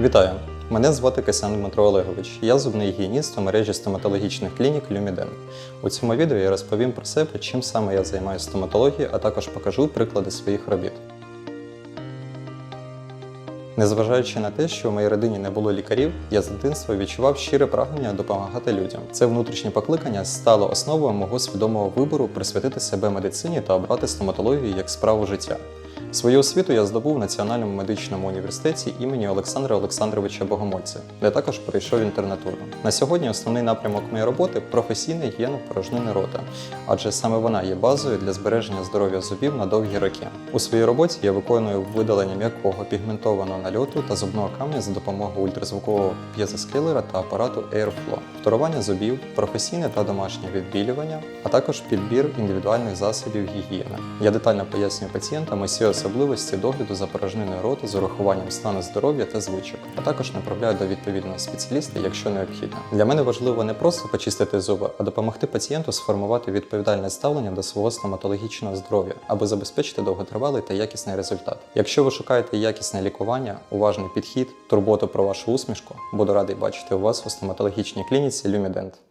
Вітаю! Мене звати Касян Дмитро Олегович. Я зубний гігієніст у мережі стоматологічних клінік Люміден. У цьому відео я розповім про себе, чим саме я займаюся стоматологією, а також покажу приклади своїх робіт. Незважаючи на те, що в моїй родині не було лікарів, я з дитинства відчував щире прагнення допомагати людям. Це внутрішнє покликання стало основою мого свідомого вибору присвятити себе медицині та обрати стоматологію як справу життя. Свою освіту я здобув в Національному медичному університеті імені Олександра Олександровича Богомольця, де також пройшов інтернатуру. На сьогодні основний напрямок моєї роботи професійна гігієна порожнини рота, адже саме вона є базою для збереження здоров'я зубів на довгі роки. У своїй роботі я виконую видалення м'якого пігментованого нальоту та зубного камня за допомогою ультразвукового п'єзоскейлера та апарату Airflow, вторування зубів, професійне та домашнє відбілювання, а також підбір індивідуальних засобів гігієни. Я детально пояснюю пацієнтам усі особливості догляду за порожниною рота з урахуванням стану здоров'я та звичок, а також направляю до відповідного спеціаліста, якщо необхідно. Для мене важливо не просто почистити зуби, а допомогти пацієнту сформувати відповідальне ставлення до свого стоматологічного здоров'я, аби забезпечити довготривалий та якісний результат. Якщо ви шукаєте якісне лікування, уважний підхід, турботу про вашу усмішку, буду радий бачити у вас у стоматологічній клініці Люмідент.